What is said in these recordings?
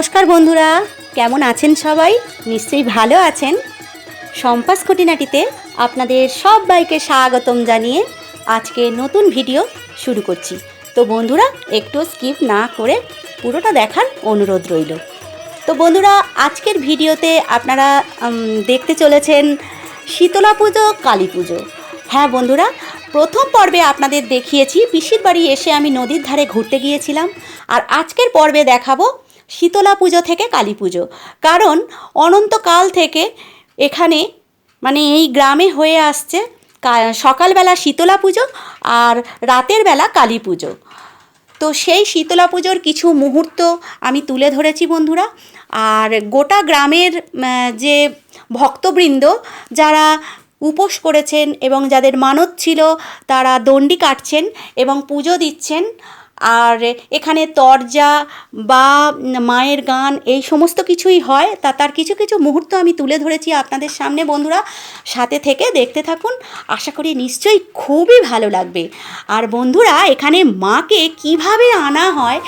নমস্কার বন্ধুরা, কেমন আছেন সবাই? নিশ্চয়ই ভালো আছেন। সম্পাস খুঁটিনাটিতে আপনাদের সবাইকে স্বাগতম জানিয়ে আজকে নতুন ভিডিও শুরু করছি। তো বন্ধুরা, একটু স্কিপ না করে পুরোটা দেখার অনুরোধ রইল। তো বন্ধুরা, আজকের ভিডিওতে আপনারা দেখতে চলেছেন শীতলা পুজো, কালী পুজো। হ্যাঁ বন্ধুরা, প্রথম পর্বে আপনাদের দেখিয়েছি, পিসির বাড়ি এসে আমি নদীর ধারে ঘুরতে গিয়েছিলাম। আর আজকের পর্বে দেখাবো শীতলা পুজো থেকে কালী পুজো। কারণ অনন্তকাল থেকে এখানে মানে এই গ্রামে হয়ে আসছে সকালবেলা শীতলা পুজো আর রাতের বেলা কালী পুজো। তো সেই শীতলা পুজোর কিছু মুহূর্ত আমি তুলে ধরেছি বন্ধুরা। আর গোটা গ্রামের যে ভক্তবৃন্দ যারা উপোস করেছেন এবং যাদের মানত ছিল, তারা দণ্ডি কাটছেন এবং পুজো দিচ্ছেন। আর এখানে তরজা বা মায়ের গান এই সমস্ত কিছুই হয়। তা তার কিছু কিছু মুহূর্ত আমি তুলে ধরেছি আপনাদের সামনে বন্ধুরা। সাথে থেকে দেখতে থাকুন। আশা করি নিশ্চয়ই খুবই ভালো লাগবে। আর বন্ধুরা, এখানে মাকে কীভাবে আনা হয়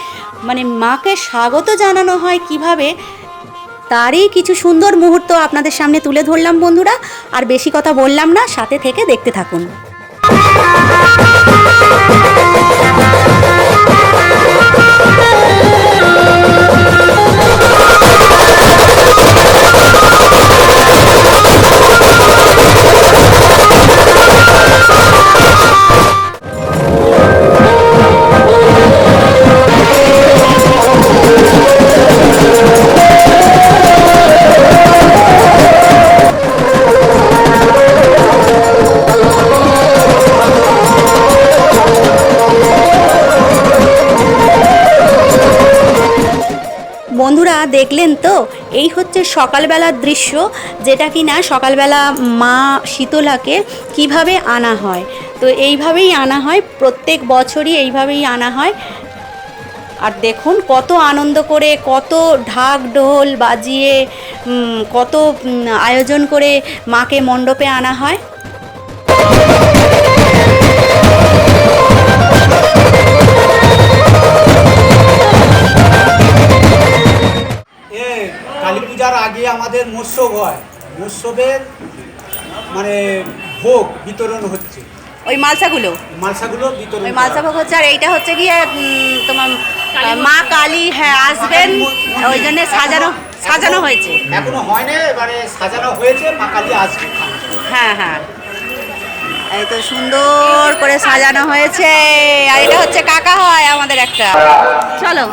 মানে মাকে স্বাগত জানানো হয় কীভাবে, তারই কিছু সুন্দর মুহূর্ত আপনাদের সামনে তুলে ধরলাম বন্ধুরা। আর বেশি কথা বললাম না, সাথে থেকে দেখতে থাকুন। দেখলেন তো? এই হচ্ছে সকালবেলার দৃশ্য, যেটা কি না সকালবেলা মা শীতলাকে কীভাবে আনা হয়। তো এইভাবেই আনা হয়, প্রত্যেক বছরই এইভাবেই আনা হয়। আর দেখুন, কত আনন্দ করে, কত ঢাক ঢোল বাজিয়ে কত আয়োজন করে মাকে মণ্ডপে আনা হয়। পূজার আগে আমাদের মৎস্যব হয়। মৎস্যবের মানে ভোগ বিতরণ হচ্ছে। ওই মালসাগুলো? মালসাগুলো বিতরণ ওই মালসা ভোগ হচ্ছে আর এইটা হচ্ছে গিয়ে উম, তোমার মা কালী হ্যাঁ আসবেন ওই জন্য সাজানো সাজানো হয়েছে। এখনও হয় না এবারে সাজানো হয়েছে মা কালী আসবে হ্যাঁ হ্যাঁ। এই তো সুন্দর করে সাজানো হয়েছে। আর এটা হচ্ছে কাকা হয় আমাদের একটা। চলো।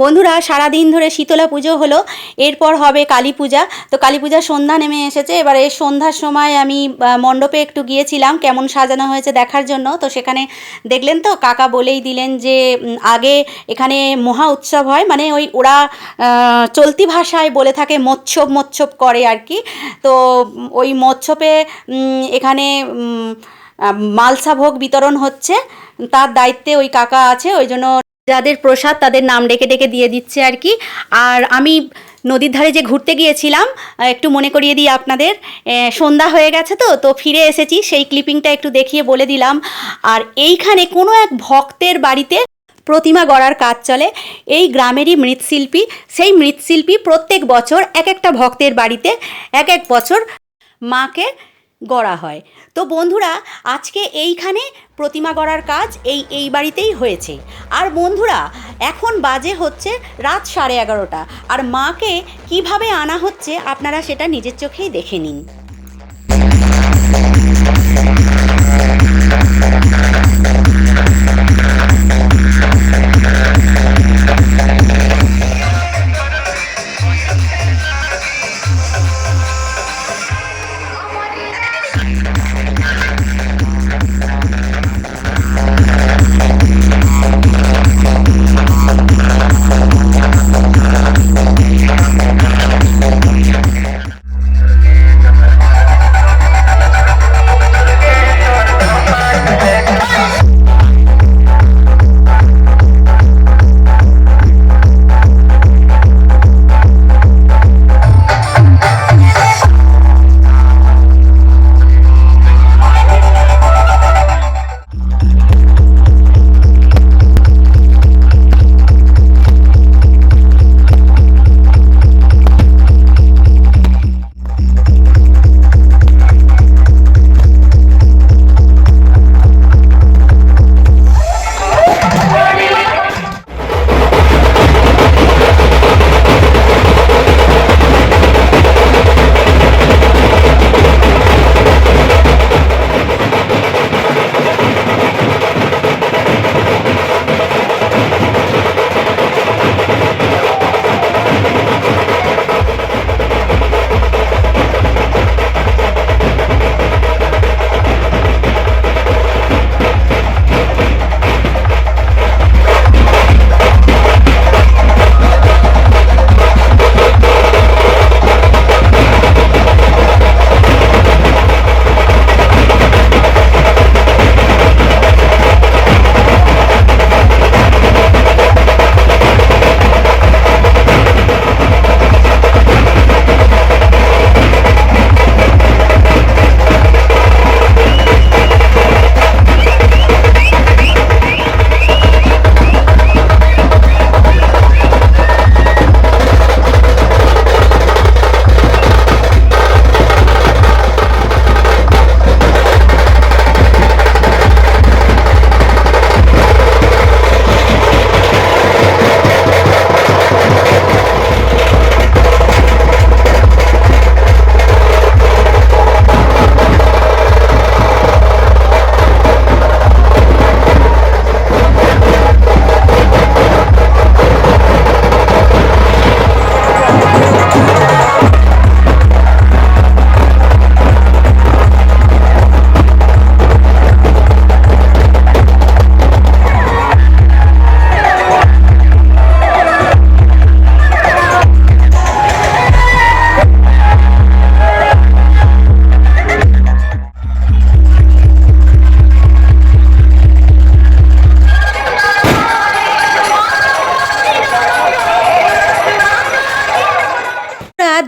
বন্ধুরা সারা দিন ধরে শীতলা পুজো হলো, এরপর হবে কালী পূজা। তো কালী পূজার সন্ধ্যা নেমে এসেছে, এবারে সন্ধ্যার সময় আমি মণ্ডপে একটু গিয়েছিলাম, কেমন সাজানো হয়েছে দেখার জন্য। তো সেখানে দেখলেন তো, কাকা বলেই দিলেন যে আগে এখানে মহা উৎসব হয় মানে ওই ওরা চলতি ভাষায় বলে থাকে মৎস্যব মৎস্যব করে আর কি। তো ওই মৎস্যপে এখানে মালসা ভোগ বিতরণ হচ্ছে, তার দায়িত্বে ওই কাকা আছে, ওই জন্য যাদের প্রসাদ তাদের নাম ডেকে ডেকে দিয়ে দিচ্ছে আর কি। আর আমি নদীর ধারে যে ঘুরতে গিয়েছিলাম একটু মনে করিয়ে দিই আপনাদের সন্ধ্যা হয়ে গেছে তো তো ফিরে এসেছি, সেই ক্লিপিংটা একটু দেখিয়ে বলে দিলাম। আর এইখানে কোনো এক ভক্তের বাড়িতে প্রতিমা গড়ার কাজ চলে। এই গ্রামেরই মৃৎশিল্পী, সেই মৃৎশিল্পী প্রত্যেক বছর এক একটা ভক্তের বাড়িতে এক এক বছর মাকে গড়া হয়। তো বন্ধুরা, আজকে এইখানে প্রতিমা গড়ার কাজ এই এই বাড়িতেই হয়েছে। আর বন্ধুরা, এখন বাজে হচ্ছে রাত সাড়ে এগারোটা। আর মাকে কীভাবে আনা হচ্ছে আপনারা সেটা নিজের চোখেই দেখে নিন।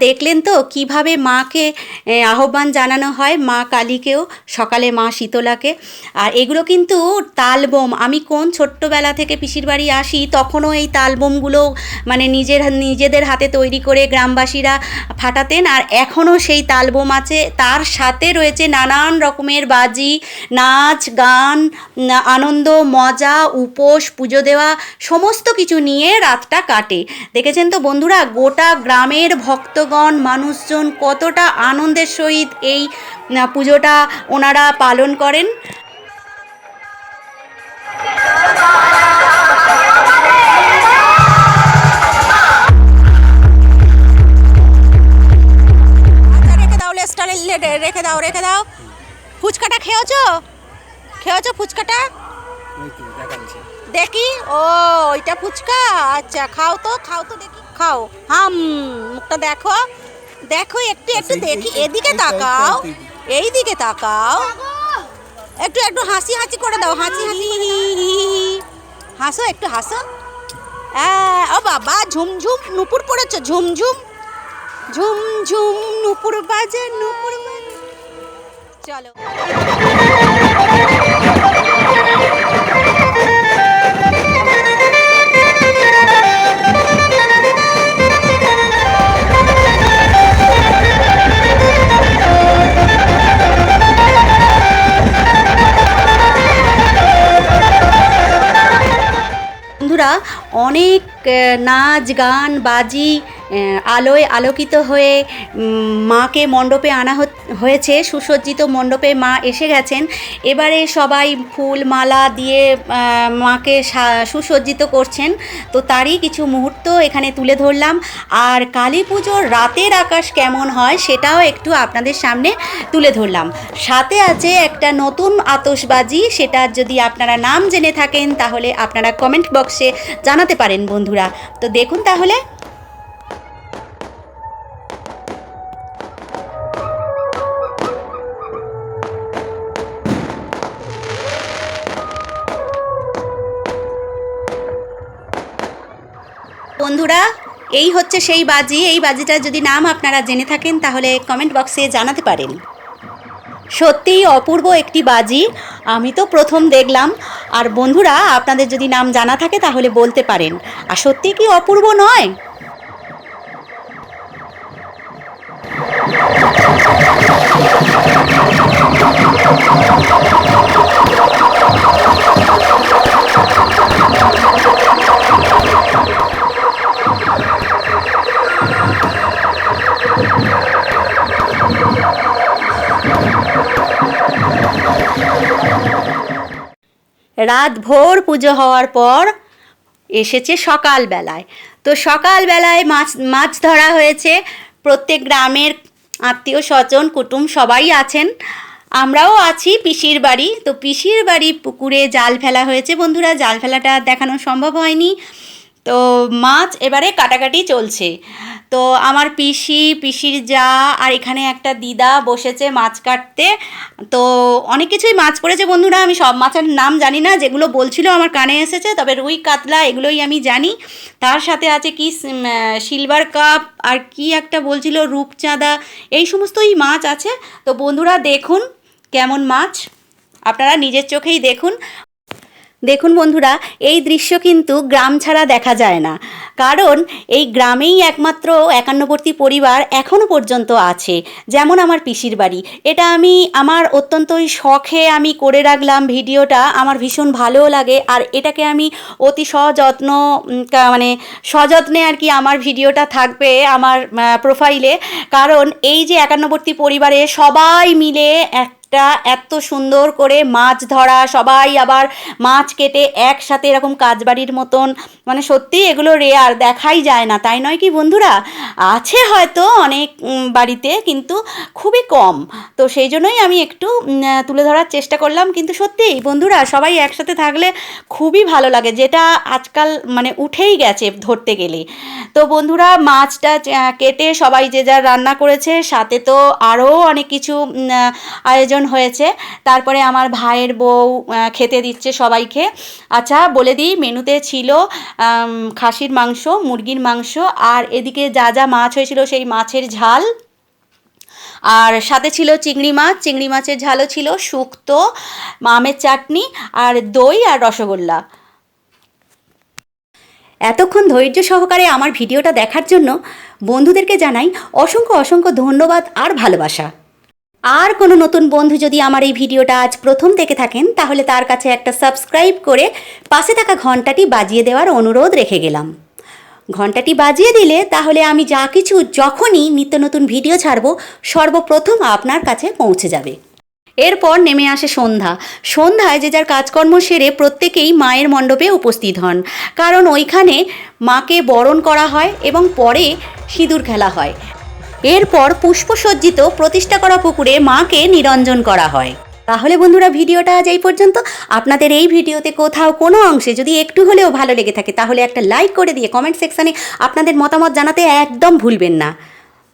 দেখলেন তো কীভাবে মাকে আহ্বান জানানো হয় মা কালীকেও, সকালে মা শীতলাকে। আর এগুলো কিন্তু তালবোম। আমি কোন ছোট্টবেলা থেকে পিসির বাড়ি আসি, তখনও এই তালবোমগুলো মানে নিজের, নিজেদের হাতে তৈরি করে গ্রামবাসীরা ফাটাতেন। আর এখনও সেই তালবোম আছে। তার সাথে রয়েছে নানান রকমের বাজি, নাচ, গান আনন্দ, মজা, উপোস, পুজো দেওয়া, সমস্ত কিছু নিয়ে রাতটা কাটে। দেখেছেন তো বন্ধুরা, গোটা গ্রামের ভক্তগণ মানুষজন কতটা আনন্দের সহিত এই পুজোটা ওনারা পালন করেন? আচ্ছা রেখে দাও লেসটা লে- রেখে দাও রেখে দাও। ফুচকাটা খেয়েছো? খেয়েছো ফুচকাটা? দেখি ও ওইটা ফুচকা? আচ্ছা খাও তো খাও তো দেখি। খাও হাম মুখটা দেখো। দেখো একটু একটু দেখি। এদিকে তাকাও। এই দিকে তাকাও। একটু একটু হাসি হাসি করে দাও। হাসি হাসি। হাসো একটু হাসো। ও বাবা ঝুমঝুম নুপুর পড়েছো? ঝুমঝুম ঝুম ঝুম নুপুর বাজে নুপুর বাজে। চলো। অনেক নাচ গান বাজি আলোয় আলোকিত হয়ে মাকে মণ্ডপে আনা হয়েছে, সুসজ্জিত মণ্ডপে মা এসে গেছেন। এবারে সবাই ফুল মালা দিয়ে মাকে সুসজ্জিত করছেন। তো তারই কিছু মুহূর্ত এখানে তুলে ধরলাম। আর কালী পুজোর রাতের আকাশ কেমন হয় সেটাও একটু আপনাদের সামনে তুলে ধরলাম। সাথে আছে একটা নতুন আতসবাজি সেটা যদি আপনারা নাম জেনে থাকেন, তাহলে আপনারা কমেন্ট বক্সে জানাতে পারেন বন্ধুরা। তো দেখুন তাহলে। বন্ধুরা, এই হচ্ছে সেই বাজি। এই বাজিটার যদি নাম আপনারা জেনে থাকেন, তাহলে কমেন্ট বক্সে জানাতে পারেন। সত্যিই অপূর্ব একটি বাজি। আমি তো প্রথম দেখলাম। আর বন্ধুরা, আপনাদের যদি নাম জানা থাকে, তাহলে বলতে পারেন। আর সত্যি কি অপূর্ব নয়? রাত ভোর পুজো হওয়ার পর এসেছে সকালবেলায়। তো সকালবেলায় মাছ মাছ ধরা হয়েছে। প্রত্যেক গ্রামের আত্মীয় স্বজন, কুটুম সবাই আছেন। আমরাও আছি পিসির বাড়ি। তো পিসির বাড়ি পুকুরে জাল ফেলা হয়েছে বন্ধুরা। জাল ফেলাটা দেখানো সম্ভব হয়নি। তো মাছ এবারে কাটাকাটি চলছে। তো আমার পিসি, পিসির যা আর এখানে একটা দিদা বসেছে মাছ কাটতে। তো অনেক কিছুই মাছ পড়েছে বন্ধুরা, আমি সব মাছের নাম জানি না, যেগুলো বলছিল আমার কানে এসেছে, তবে রুই, কাতলা এগুলোই আমি জানি। তার সাথে আছে কি সিলভার কাপ আর কি একটা বলছিল, রূপচাঁদা, এই সমস্তই মাছ আছে। তো বন্ধুরা দেখুন কেমন মাছ, আপনারা নিজের চোখেই দেখুন। দেখুন বন্ধুরা, এই দৃশ্য কিন্তু গ্রাম ছাড়া দেখা যায় না। কারণ এই গ্রামেই একমাত্র একান্নবর্তী পরিবার এখনও পর্যন্ত আছে। যেমন আমার পিসির বাড়ি। এটা আমি আমার অত্যন্তই শখে আমি করে রাখলাম ভিডিওটা। আমার ভীষণ ভালোও লাগে আর এটাকে আমি অতি সযত্ন মানে সযত্নে আর কি আমার ভিডিওটা থাকবে আমার প্রোফাইলে কারণ এই যে একান্নবর্তী পরিবারে সবাই মিলে এক একটা এত সুন্দর করে মাছ ধরা, সবাই আবার মাছ কেটে একসাথে এরকম কাজবাড়ির মতন। মানে সত্যি এগুলো রেয়ার দেখাই যায় না, তাই নয় কি বন্ধুরা? আছে হয়তো অনেক বাড়িতে, কিন্তু খুবই কম। তো সেই জন্যই আমি একটু তুলে ধরার চেষ্টা করলাম, কিন্তু সত্যি বন্ধুরা, সবাই একসাথে থাকলে খুবই ভালো লাগে, যেটা আজকাল মানে উঠেই গেছে ধরতে গেলে। তো বন্ধুরা, মাছটা কেটে সবাই যে যার রান্না করেছে, সাথে তো আরও অনেক কিছু আয়োজন আয়োজন হয়েছে। তারপরে আমার ভাইয়ের বউ খেতে দিচ্ছে সবাইকে। আচ্ছা বলে দিই, মেনুতে ছিল খাসির মাংস, মুরগির মাংস, আর এদিকে যা যা মাছ হয়েছিল সেই মাছের ঝাল। আর সাথে ছিল চিংড়ি মাছ, চিংড়ি মাছের ঝালও ছিল, শুক্তো, আমের চাটনি, আর দই আর রসগোল্লা। এতক্ষণ ধৈর্য সহকারে আমার ভিডিওটা দেখার জন্য বন্ধুদেরকে জানাই অসংখ্য অসংখ্য ধন্যবাদ আর ভালোবাসা। আর কোনো নতুন বন্ধু যদি আমার এই ভিডিওটা আজ প্রথম দেখে থাকেন, তাহলে তার কাছে একটা সাবস্ক্রাইব করে পাশে থাকা ঘন্টাটি বাজিয়ে দেওয়ার অনুরোধ রেখে গেলাম। ঘন্টাটি বাজিয়ে দিলে তাহলে আমি যা কিছু যখনই নিত্য নতুন ভিডিও ছাড়বো, সর্বপ্রথম আপনার কাছে পৌঁছে যাবে। এরপর নেমে আসে সন্ধ্যা। সন্ধ্যায় যে যার কাজকর্ম সেরে প্রত্যেকেই মায়ের মণ্ডপে উপস্থিত হন। কারণ ওইখানে মাকে বরণ করা হয় এবং পরে সিঁদুর খেলা হয়। এরপর পুষ্পসজ্জিত প্রতিষ্ঠা করা পুকুরে মাকে নিরঞ্জন করা হয়। তাহলে বন্ধুরা, ভিডিওটা আজ এই পর্যন্ত। আপনাদের এই ভিডিওতে কোথাও কোনো অংশে যদি একটু হলেও ভালো লেগে থাকে, তাহলে একটা লাইক করে দিয়ে কমেন্ট সেকশানে আপনাদের মতামত জানাতে একদম ভুলবেন না।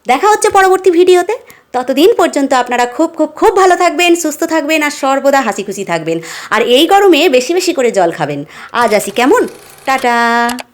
দেখা হচ্ছে পরবর্তী ভিডিওতে। ততদিন পর্যন্ত আপনারা খুব খুব খুব ভালো থাকবেন, সুস্থ থাকবেন আর সর্বদা হাসি খুশি থাকবেন। আর এই গরমে বেশি বেশি করে জল খাবেন। আজ আসি কেমন? টাটা!